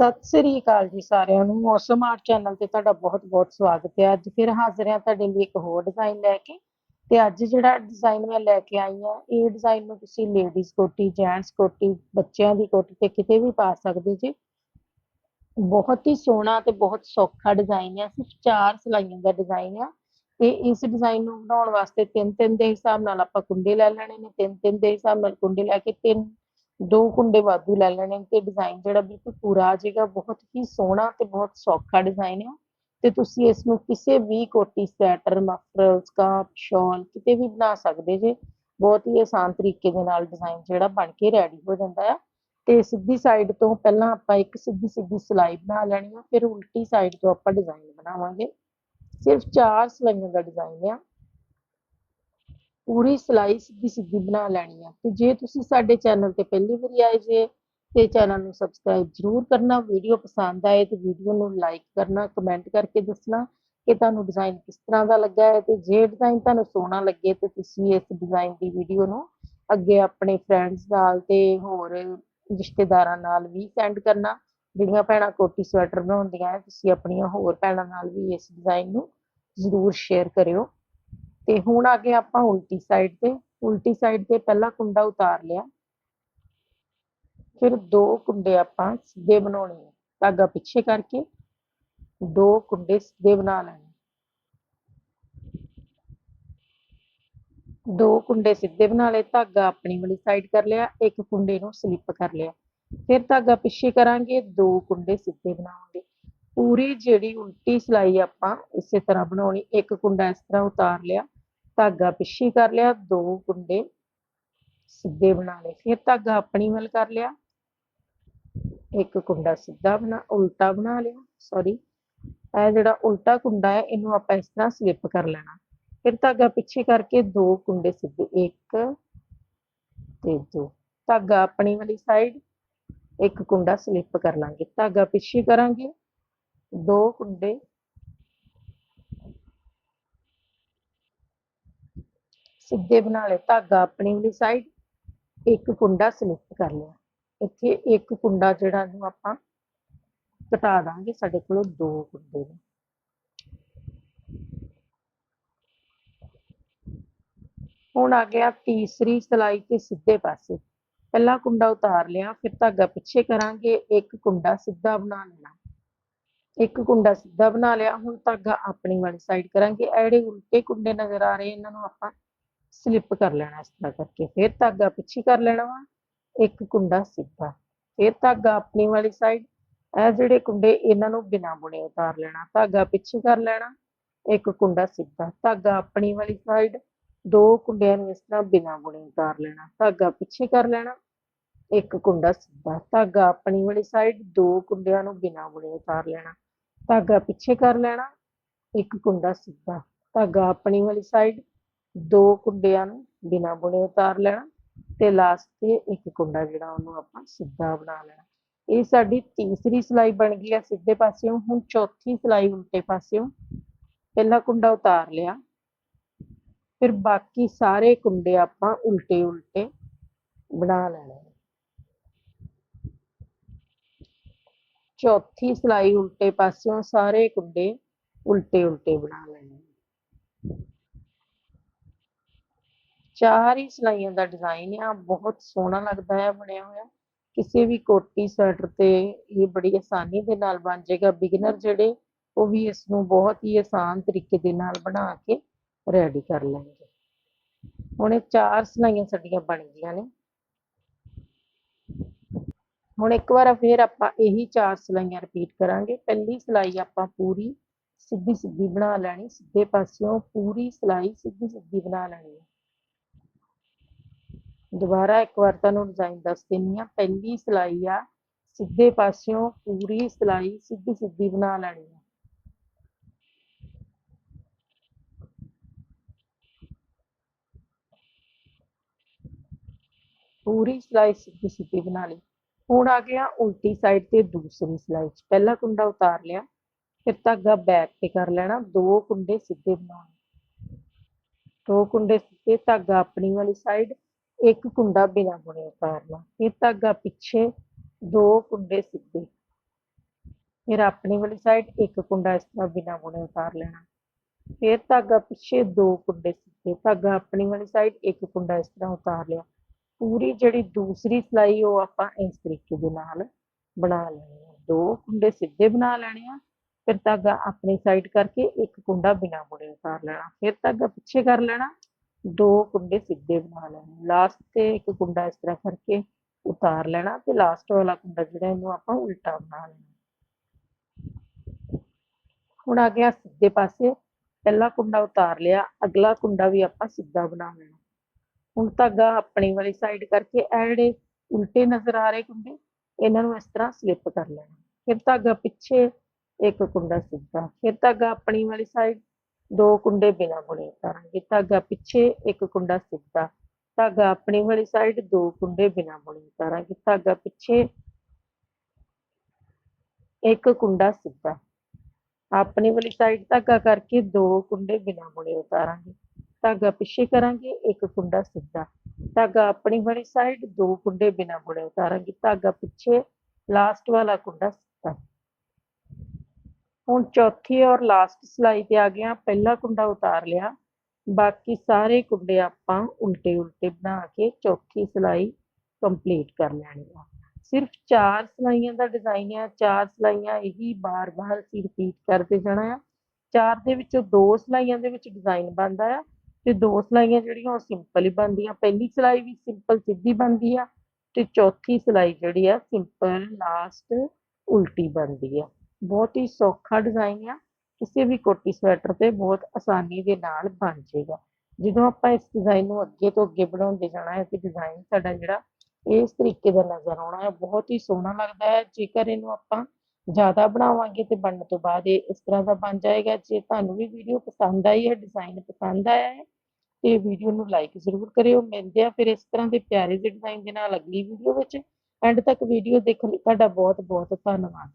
ਸਤਿ ਸ੍ਰੀ ਅਕਾਲ ਜੀ ਸਾਰਿਆਂ ਨੂੰ। ਮੌਸਮ ਆਰਟ ਚੈਨਲ ਤੇ ਤੁਹਾਡਾ ਬਹੁਤ-ਬਹੁਤ ਸਵਾਗਤ ਹੈ। ਅੱਜ ਫਿਰ ਹਾਜ਼ਰ ਹਾਂ ਤੁਹਾਡੇ ਲਈ ਇੱਕ ਹੋਰ ਡਿਜ਼ਾਈਨ ਲੈ ਕੇ। ਤੇ ਅੱਜ ਜਿਹੜਾ ਡਿਜ਼ਾਈਨ ਮੈਂ ਲੈ ਕੇ ਆਈ ਹਾਂ, ਇਹ ਡਿਜ਼ਾਈਨ ਨੂੰ ਤੁਸੀਂ ਲੇਡੀਜ਼ ਕੋਟੀ ਜੈਂਟਸ ਕੋਟੀ, ਬੱਚਿਆਂ ਦੀ ਕੋਟੀ ਤੇ ਕਿਤੇ ਵੀ ਪਾ ਸਕਦੇ ਜੀ। ਬਹੁਤ ਹੀ ਸੋਹਣਾ ਤੇ ਬਹੁਤ ਸੌਖਾ ਡਿਜ਼ਾਈਨ ਹੈ ਸਿਰਫ ਚਾਰ ਸਲਾਈਆਂ ਦਾ ਡਿਜ਼ਾਈਨ ਆ। ਤੇ ਇਸ ਡਿਜ਼ਾਈਨ ਨੂੰ ਬਣਾਉਣ ਵਾਸਤੇ ਤਿੰਨ ਤਿੰਨ ਦੇ ਹਿਸਾਬ ਨਾਲ ਆਪਾਂ ਕੁੰਡੇ ਲੈ ਲੈਣੇ ਨੇ। ਤਿੰਨ ਤਿੰਨ ਦੇ ਹਿਸਾਬ ਨਾਲ ਕੁੰਡੇ ਲੈ ਕੇ ਤਿੰਨ ਦੋ ਕੁੰਡੇ ਵਾਧੂ ਲੈ ਲੈਣੇ ਨੇ ਤੇ ਡਿਜ਼ਾਈਨ ਜਿਹੜਾ ਬਿਲਕੁਲ ਪੂਰਾ ਆ ਜਾਏਗਾ, ਬਹੁਤ ਹੀ ਸੋਹਣਾ ਤੇ ਬਹੁਤ ਸੌਖਾ ਡਿਜ਼ਾਈਨ ਆ। ਤੇ ਤੁਸੀਂ ਇਸ ਨੂੰ ਕਿਸੇ ਵੀ ਕੋਟੀ, ਸਵੈਟਰ ਮਫਰਲ ਸਕਾਰਫ ਸ਼ਾਲ ਕਿਤੇ ਵੀ ਬਣਾ ਸਕਦੇ ਜੇ। ਬਹੁਤ ਹੀ ਆਸਾਨ ਤਰੀਕੇ ਦੇ ਨਾਲ ਡਿਜ਼ਾਈਨ ਜਿਹੜਾ ਬਣ ਕੇ ਰੈਡੀ ਹੋ ਜਾਂਦਾ ਆ। ਤੇ ਸਿੱਧੀ ਸਾਈਡ ਤੋਂ ਪਹਿਲਾਂ ਆਪਾਂ ਇੱਕ ਸਿੱਧੀ ਸਿੱਧੀ ਸਲਾਈ ਬਣਾ ਲੈਣੀ ਆ, ਫਿਰ ਉਲਟੀ ਸਾਈਡ ਤੋਂ ਆਪਾਂ ਡਿਜ਼ਾਈਨ ਬਣਾਵਾਂਗੇ। ਸਿਰਫ ਚਾਰ ਸਲਾਈਆਂ ਦਾ ਡਿਜ਼ਾਈਨ ਆ। ਪੂਰੀ ਸਿਲਾਈ ਸਿੱਧੀ ਸਿੱਧੀ ਬਣਾ ਲੈਣੀ ਆ। ਤੇ ਜੇ ਤੁਸੀਂ ਸਾਡੇ ਚੈਨਲ ਤੇ ਪਹਿਲੀ ਵਾਰੀ ਆਏ ਜੇ, ਤੇ ਚੈਨਲ ਨੂੰ ਸਬਸਕ੍ਰਾਈਬ ਜ਼ਰੂਰ ਕਰਨਾ, ਵੀਡੀਓ ਪਸੰਦ ਆਏ ਤੇ ਵੀਡੀਓ ਨੂੰ ਲਾਈਕ ਕਰਨਾ, ਕਮੈਂਟ ਕਰਕੇ ਦੱਸਣਾ ਕਿ ਤੁਹਾਨੂੰ ਡਿਜ਼ਾਈਨ ਕਿਸ ਤਰ੍ਹਾਂ ਦਾ ਲੱਗਾ ਹੈ ਤੇ ਜੇ ਡਿਜ਼ਾਈਨ ਤੁਹਾਨੂੰ ਸੋਹਣਾ ਲੱਗੇ ਤੇ ਤੁਸੀਂ ਇਸ ਡਿਜ਼ਾਈਨ ਦੀ ਵੀਡੀਓ ਨੂੰ ਅੱਗੇ ਆਪਣੇ ਫਰੈਂਡਸ ਨਾਲ ਤੇ ਹੋਰ ਰਿਸ਼ਤੇਦਾਰਾਂ ਨਾਲ ਵੀ ਸੈਂਡ ਕਰਨਾ। ਜਿਹੜੀਆਂ ਭੈਣਾਂ ਕੋਟੀ ਸਵੈਟਰ ਬਣਾਉਂਦੀਆਂ ਹੈ ਤੁਸੀਂ ਆਪਣੀਆਂ ਹੋਰ ਭੈਣਾਂ ਨਾਲ ਵੀ ਇਸ ਡਿਜ਼ਾਈਨ ਨੂੰ ਜ਼ਰੂਰ ਸ਼ੇਅਰ ਕਰਿਓ। ਤੇ ਹੁਣ ਆ ਗਏ ਆਪਾਂ ਉਲਟੀ ਸਾਈਡ ਤੇ, ਉਲਟੀ ਸਾਈਡ ਤੇ ਪਹਿਲਾ ਕੁੰਡਾ ਉਤਾਰ ਲਿਆ। ਫਿਰ ਦੋ ਕੁੰਡੇ ਆਪਾਂ ਸਿੱਧੇ ਬਣਾਉਣੇ ਆ, ਧਾਗਾ ਪਿੱਛੇ ਕਰਕੇ ਦੋ ਕੁੰਡੇ ਸਿੱਧੇ ਬਣਾ ਲੈਣੇ। ਦੋ ਕੁੰਡੇ ਸਿੱਧੇ ਬਣਾ ਲਏ, ਧਾਗਾ ਆਪਣੀ ਵਾਲੀ ਸਾਈਡ ਕਰ ਲਿਆ, ਇੱਕ ਕੁੰਡੇ ਨੂੰ ਸਲਿੱਪ ਕਰ ਲਿਆ। ਫਿਰ ਧਾਗਾ ਪਿੱਛੇ ਕਰਾਂਗੇ, ਦੋ ਕੁੰਡੇ ਸਿੱਧੇ ਬਣਾਵਾਂਗੇ। ਪੂਰੀ ਜਿਹੜੀ ਉਲਟੀ ਸਲਾਈ ਆਪਾਂ ਇਸੇ ਤਰ੍ਹਾਂ ਬਣਾਉਣੀ, ਇੱਕ ਕੁੰਡਾ ਇਸ ਤਰ੍ਹਾਂ ਉਤਾਰ ਲਿਆ। ਧਾਗਾ ਪਿੱਛੇ ਕਰ ਲਿਆ, ਦੋ ਕੁੰਡੇ ਸਿੱਧੇ ਬਣਾ ਲਏ ਫਿਰ ਧਾਗਾ ਆਪਣੀ ਵੱਲ ਕਰ ਲਿਆ। ਇੱਕ ਕੁੰਡਾ ਸਿੱਧਾ ਬਣਾ, ਉਲਟਾ ਬਣਾ ਲਿਆ ਸੌਰੀ ਇਹ ਜਿਹੜਾ ਉਲਟਾ ਕੁੰਡਾ ਹੈ, ਇਹਨੂੰ ਆਪਾਂ ਇਸ ਤਰ੍ਹਾਂ ਸਲਿੱਪ ਕਰ ਲੈਣਾ। ਫਿਰ ਧਾਗਾ ਪਿੱਛੇ ਕਰਕੇ ਦੋ ਕੁੰਡੇ ਸਿੱਧੇ, ਇੱਕ ਤੇ ਦੋ। ਧਾਗਾ ਆਪਣੀ ਵਾਲੀ ਸਾਈਡ ਇੱਕ ਕੁੰਡਾ ਸਲਿੱਪ ਕਰ ਲਾਂਗੇ। ਧਾਗਾ ਪਿੱਛੇ ਕਰਾਂਗੇ, ਦੋ ਕੁੰਡੇ ਸਿੱਧੇ ਬਣਾ ਲਏ, ਧਾਗਾ ਆਪਣੀ ਵਾਲੀ ਸਾਈਡ ਇੱਕ ਕੁੰਡਾ ਸਲਿੱਪ ਕਰ ਲਿਆ। ਇੱਥੇ ਇੱਕ ਕੁੰਡਾ ਜਿਹੜਾ ਨੂੰ ਆਪਾਂ ਘਟਾ ਦਾਂਗੇ, ਸਾਡੇ ਕੋਲ ਦੋ ਕੁੰਡੇ ਨੇ। ਹੁਣ ਆ ਗਿਆ ਤੀਸਰੀ ਸਲਾਈ ਤੇ ਸਿੱਧੇ ਪਾਸੇ। ਪਹਿਲਾ ਕੁੰਡਾ ਉਤਾਰ ਲਿਆ, ਫਿਰ ਧਾਗਾ ਪਿੱਛੇ ਕਰਾਂਗੇ, ਇੱਕ ਕੁੰਡਾ ਸਿੱਧਾ ਬਣਾ ਲੈਣਾ। ਇੱਕ ਕੁੰਡਾ ਸਿੱਧਾ ਬਣਾ ਲਿਆ, ਹੁਣ ਧਾਗਾ ਆਪਣੀ ਵਾਲੀ ਸਾਈਡ ਕਰਾਂਗੇ। ਇਹ ਉਲਟੇ ਕੁੰਡੇ ਨਜ਼ਰ ਆ ਰਹੇ, ਇਹਨਾਂ ਨੂੰ ਆਪਾਂ ਸਲਿੱਪ ਕਰ ਲੈਣਾ ਇਸ ਤਰ੍ਹਾਂ ਕਰਕੇ, ਫਿਰ ਧਾਗਾ ਪਿੱਛੇ ਕਰ ਲੈਣਾ ਵਾ। ਇੱਕ ਕੁੰਡਾ ਸਿੱਧਾ, ਫਿਰ ਧਾਗਾ ਆਪਣੀ ਵਾਲੀ ਸਾਈਡ ਇਹ ਜਿਹੜੇ ਕੁੰਡੇ ਇਹਨਾਂ ਨੂੰ ਬਿਨਾਂ ਬੁਣੇ ਉਤਾਰ ਲੈਣਾ, ਧਾਗਾ ਪਿੱਛੇ ਕਰ ਲੈਣਾ, ਇੱਕ ਕੁੰਡਾ ਸਿੱਧਾ, ਧਾਗਾ ਆਪਣੀ ਵਾਲੀ ਸਾਈਡ ਦੋ ਕੁੰਡਿਆਂ ਨੂੰ ਇਸ ਤਰ੍ਹਾਂ ਬਿਨਾਂ ਬੁਣੇ ਉਤਾਰ ਲੈਣਾ, ਧਾਗਾ ਪਿੱਛੇ ਕਰ ਲੈਣਾ, ਇੱਕ ਕੁੰਡਾ ਸਿੱਧਾ, ਧਾਗਾ ਆਪਣੀ ਵਾਲੀ ਸਾਈਡ ਦੋ ਕੁੰਡਿਆਂ ਨੂੰ ਬਿਨਾਂ ਬੁਣੇ ਉਤਾਰ ਲੈਣਾ, ਧਾਗਾ ਪਿੱਛੇ ਕਰ ਲੈਣਾ, ਇੱਕ ਕੁੰਡਾ ਸਿੱਧਾ, ਧਾਗਾ ਆਪਣੀ ਵਾਲੀ ਸਾਈਡ ਦੋ ਕੁੰਡਿਆਂ ਨੂੰ ਬਿਨਾਂ ਬੁਣੇ ਉਤਾਰ ਲੈਣਾ ਤੇ ਲਾਸਟ ਤੇ ਇੱਕ ਕੁੰਡਾ ਜਿਹੜਾ ਉਹਨੂੰ ਆਪਾਂ ਸਿੱਧਾ ਬਣਾ ਲੈਣਾ। ਇਹ ਸਾਡੀ ਤੀਸਰੀ ਸਲਾਈ ਬਣ ਗਈ ਆ ਸਿੱਧੇ ਪਾਸਿਓਂ, ਹੁਣ ਚੌਥੀ ਸਲਾਈ ਉਲਟੇ ਪਾਸਿਓਂ। ਪਹਿਲਾ ਕੁੰਡਾ ਉਤਾਰ ਲਿਆ, ਫਿਰ ਬਾਕੀ ਸਾਰੇ ਕੁੰਡੇ ਆਪਾਂ ਉਲਟੇ ਉਲਟੇ ਬਣਾ ਲੈਣੇ। ਚੌਥੀ ਸਲਾਈ ਉਲਟੇ ਪਾਸਿਓਂ ਸਾਰੇ ਕੁੰਡੇ ਉਲਟੇ ਉਲਟੇ ਬਣਾ ਲੈਣੇ। ਚਾਰ ਹੀ ਸਲਾਈਆਂ ਦਾ ਡਿਜ਼ਾਈਨ ਆ, ਬਹੁਤ ਸੋਹਣਾ ਲੱਗਦਾ ਹੈ ਬਣਿਆ ਹੋਇਆ। ਕਿਸੇ ਵੀ ਕੋਟੀ, ਸਵੈਟਰ ਤੇ ਇਹ ਬੜੀ ਆਸਾਨੀ ਦੇ ਨਾਲ ਬਣ ਜਾਏਗਾ। ਬਿਗਨਰ ਜਿਹੜੇ, ਉਹ ਵੀ ਇਸ ਨੂੰ ਬਹੁਤ ਹੀ ਆਸਾਨ ਤਰੀਕੇ ਦੇ ਨਾਲ ਬਣਾ ਕੇ ਰੈਡੀ ਕਰ ਲੈਣਗੇ। ਹੁਣ ਇਹ ਚਾਰ ਸਲਾਈਆਂ ਸਾਡੀਆਂ ਬਣ ਗਈਆਂ ਨੇ। ਹੁਣ ਇੱਕ ਵਾਰ ਫੇਰ ਆਪਾਂ ਇਹੀ ਚਾਰ ਸਲਾਈਆਂ ਰਿਪੀਟ ਕਰਾਂਗੇ। ਪਹਿਲੀ ਸਲਾਈ ਆਪਾਂ ਪੂਰੀ ਸਿੱਧੀ ਸਿੱਧੀ ਬਣਾ ਲੈਣੀ, ਸਿੱਧੇ ਪਾਸਿਓਂ ਪੂਰੀ ਸਲਾਈ ਸਿੱਧੀ ਸਿੱਧੀ ਬਣਾ ਲੈਣੀ ਹੈ। ਦੁਬਾਰਾ ਇੱਕ ਵਾਰ ਤੁਹਾਨੂੰ ਡਿਜ਼ਾਈਨ ਦੱਸ ਦਿੰਨੀ ਆ ਪਹਿਲੀ ਸਲਾਈ ਆ, ਸਿੱਧੇ ਪਾਸਿਓਂ ਪੂਰੀ ਸਲਾਈ ਸਿੱਧੀ ਸਿੱਧੀ ਬਣਾ ਲੈਣੀ ਆ। ਪੂਰੀ ਸਲਾਈ ਸਿੱਧੀ ਸਿੱਧੀ ਬਣਾ ਲਈ। ਹੁਣ ਆ ਗਿਆ ਉਲਟੀ ਸਾਈਡ ਤੇ ਦੂਸਰੀ ਸਲਾਈ 'ਚ। ਪਹਿਲਾ ਕੁੰਡਾ ਉਤਾਰ ਲਿਆ, ਫਿਰ ਧਾਗਾ ਬੈਕ ਤੇ ਕਰ ਲੈਣਾ। ਦੋ ਕੁੰਡੇ ਸਿੱਧੇ ਬਣਾਉਣੇ। ਦੋ ਕੁੰਡੇ ਸਿੱਧੇ ਧਾਗਾ ਆਪਣੀ ਵਾਲੀ ਸਾਈਡ ਇੱਕ ਕੁੰਡਾ ਬਿਨਾਂ ਬੁਣੇ ਉਤਾਰਨਾ। ਫਿਰ ਧਾਗਾ ਪਿੱਛੇ ਦੋ ਕੁੰਡੇ ਸਿੱਧੇ। ਫਿਰ ਆਪਣੀ ਵਾਲੀ ਸਾਈਡ ਇੱਕ ਕੁੰਡਾ ਇਸ ਤਰ੍ਹਾਂ ਬਿਨਾਂ ਬੁਣੇ ਉਤਾਰ ਲੈਣਾ। ਫਿਰ ਧਾਗਾ ਪਿੱਛੇ ਦੋ ਕੁੰਡੇ ਸਿੱਧੇ। ਧਾਗਾ ਆਪਣੀ ਵਾਲੀ ਸਾਈਡ ਇੱਕ ਕੁੰਡਾ ਇਸ ਤਰ੍ਹਾਂ ਉਤਾਰ ਲਿਆ। ਪੂਰੀ ਜਿਹੜੀ ਦੂਸਰੀ ਸਿਲਾਈ ਉਹ ਆਪਾਂ ਇਸ ਤਰੀਕੇ ਦੇ ਨਾਲ ਬਣਾ ਲੈਣੀ ਹੈ ਦੋ ਕੁੰਡੇ ਸਿੱਧੇ ਬਣਾ ਲੈਣੇ ਆ। ਫਿਰ ਧਾਗਾ ਆਪਣੀ ਸਾਈਡ ਕਰਕੇ ਇੱਕ ਕੁੰਡਾ ਬਿਨਾਂ ਬੁਣੇ ਉਤਾਰ ਲੈਣਾ। ਫਿਰ ਧਾਗਾ ਪਿੱਛੇ ਕਰ ਲੈਣਾ। ਦੋ ਕੁੰਡੇ ਸਿੱਧੇ ਬਣਾ ਲੈਣੇ ਲਾਸਟ ਤੇ ਇੱਕ ਕੁੰਡਾ ਇਸ ਤਰ੍ਹਾਂ ਕਰਕੇ ਉਤਾਰ ਲੈਣਾ ਤੇ ਲਾਸਟ ਵਾਲਾ ਕੁੰਡਾ ਜਿਹੜਾ ਇਹਨੂੰ ਆਪਾਂ ਉਲਟਾ ਬਣਾ ਲੈਣਾ। ਹੁਣ ਆ ਗਿਆ ਸਿੱਧੇ ਪਾਸੇ। ਪਹਿਲਾ ਕੁੰਡਾ ਉਤਾਰ ਲਿਆ, ਅਗਲਾ ਕੁੰਡਾ ਵੀ ਆਪਾਂ ਸਿੱਧਾ ਬਣਾ ਲੈਣਾ। ਹੁਣ ਧਾਗਾ ਆਪਣੀ ਵਾਲੀ ਸਾਈਡ ਕਰਕੇ ਇਹ ਜਿਹੜੇ ਉਲਟੇ ਨਜ਼ਰ ਆ ਰਹੇ ਕੁੰਡੇ, ਇਹਨਾਂ ਨੂੰ ਇਸ ਤਰ੍ਹਾਂ ਸਲਿੱਪ ਕਰ ਲੈਣਾ। ਫਿਰ ਧਾਗਾ ਪਿੱਛੇ ਇੱਕ ਕੁੰਡਾ ਸਿੱਧਾ। ਫਿਰ ਧਾਗਾ ਆਪਣੀ ਵਾਲੀ ਸਾਈਡ ਦੋ ਕੁੰਡੇ ਬਿਨਾਂ ਬੁਣੇ ਉਤਾਰਾਂਗੇ। ਧਾਗਾ ਪਿੱਛੇ ਇੱਕ ਕੁੰਡਾ ਸਿੱਧਾ, ਧਾਗਾ ਆਪਣੀ ਵਾਲੀ ਸਾਈਡ ਦੋ ਕੁੰਡੇ ਬਿਨਾਂ ਬੁਣੇ ਉਤਾਰਾਂਗੇ। ਧਾਗਾ ਪਿੱਛੇ ਇੱਕ ਕੁੰਡਾ ਸਿੱਧਾ, ਆਪਣੀ ਵਾਲੀ ਸਾਈਡ ਧਾਗਾ ਕਰਕੇ ਦੋ ਕੁੰਡੇ ਬਿਨਾਂ ਬੁਣੇ ਉਤਾਰਾਂਗੇ। ਧਾਗਾ ਪਿੱਛੇ ਕਰਾਂਗੇ, ਇੱਕ ਕੁੰਡਾ ਸਿੱਧਾ, ਧਾਗਾ ਆਪਣੀ ਵਾਲੀ ਸਾਈਡ ਦੋ ਕੁੰਡੇ ਬਿਨਾਂ ਬੁਣੇ ਉਤਾਰਾਂਗੇ। ਧਾਗਾ ਪਿੱਛੇ ਲਾਸਟ ਵਾਲਾ ਕੁੰਡਾ ਸਿੱਧਾ। ਹੁਣ ਚੌਥੀ ਔਰ ਲਾਸਟ ਸਿਲਾਈ ਤੇ ਆ ਗਿਆ ਪਹਿਲਾ ਕੁੰਡਾ ਉਤਾਰ ਲਿਆ। ਬਾਕੀ ਸਾਰੇ ਕੁੰਡੇ ਆਪਾਂ ਉਲਟੇ ਉਲਟੇ ਬਣਾ ਕੇ ਚੌਥੀ ਸਿਲਾਈ ਕੰਪਲੀਟ ਕਰ ਲੈਣੀ ਆ। ਸਿਰਫ ਚਾਰ ਸਿਲਾਈਆਂ ਦਾ ਡਿਜ਼ਾਈਨ ਆ, ਚਾਰ ਸਿਲਾਈਆਂ ਇਹੀ ਬਾਰ-ਬਾਰ ਅਸੀਂ ਰਿਪੀਟ ਕਰਦੇ ਜਾਣਾ ਆ। ਚਾਰ ਦੇ ਵਿੱਚੋਂ ਦੋ ਸਿਲਾਈਆਂ ਦੇ ਵਿੱਚ ਡਿਜ਼ਾਈਨ ਬਣਦਾ ਆ ਤੇ ਦੋ ਸਿਲਾਈਆਂ ਜਿਹੜੀਆਂ ਉਹ ਸਿੰਪਲ ਹੀ ਬਣਦੀਆਂ। ਪਹਿਲੀ ਸਿਲਾਈ ਵੀ ਸਿੰਪਲ ਸਿੱਧੀ ਬਣਦੀ ਆ ਤੇ ਚੌਥੀ ਸਿਲਾਈ ਜਿਹੜੀ ਆ ਸਿੰਪਲ ਲਾਸਟ ਉਲਟੀ ਬਣਦੀ ਆ। ਬਹੁਤ ਹੀ ਸੌਖਾ ਡਿਜ਼ਾਈਨ ਆ, ਕਿਸੇ ਵੀ ਕੋਟੀ ਸਵੈਟਰ ਤੇ ਬਹੁਤ ਆਸਾਨੀ ਦੇ ਨਾਲ ਬਣ ਜਾਏਗਾ। ਜਦੋਂ ਆਪਾਂ ਇਸ ਡਿਜ਼ਾਈਨ ਨੂੰ ਅੱਗੇ ਤੋਂ ਅੱਗੇ ਬਣਾਉਂਦੇ ਜਾਣਾ ਹੈ ਤੇ ਡਿਜ਼ਾਈਨ ਸਾਡਾ ਜਿਹੜਾ ਇਸ ਤਰੀਕੇ ਦਾ ਨਜ਼ਰ ਆਉਣਾ ਹੈ, ਬਹੁਤ ਹੀ ਸੋਹਣਾ ਲੱਗਦਾ ਹੈ। ਜੇਕਰ ਇਹਨੂੰ ਆਪਾਂ ਜ਼ਿਆਦਾ ਬਣਾਵਾਂਗੇ ਤੇ ਬਣਨ ਤੋਂ ਬਾਅਦ ਇਹ ਇਸ ਤਰ੍ਹਾਂ ਦਾ ਬਣ ਜਾਏਗਾ। ਜੇ ਤੁਹਾਨੂੰ ਵੀ ਵੀਡੀਓ ਪਸੰਦ ਆਈ ਹੈ ਡਿਜ਼ਾਈਨ ਪਸੰਦ ਆਇਆ ਹੈ, ਤੇ ਵੀਡੀਓ ਨੂੰ ਲਾਈਕ ਜ਼ਰੂਰ ਕਰਿਓ। ਮਿਲਦੇ ਆ ਫਿਰ ਇਸ ਤਰ੍ਹਾਂ ਦੇ ਪਿਆਰੇ ਜਿਹੇ ਡਿਜ਼ਾਈਨ ਦੇ ਨਾਲ ਅਗਲੀ ਵੀਡੀਓ ਵਿੱਚ। ਐਂਡ ਤੱਕ ਵੀਡੀਓ ਦੇਖਣ ਲਈ ਤੁਹਾਡਾ ਬਹੁਤ ਬਹੁਤ ਧੰਨਵਾਦ।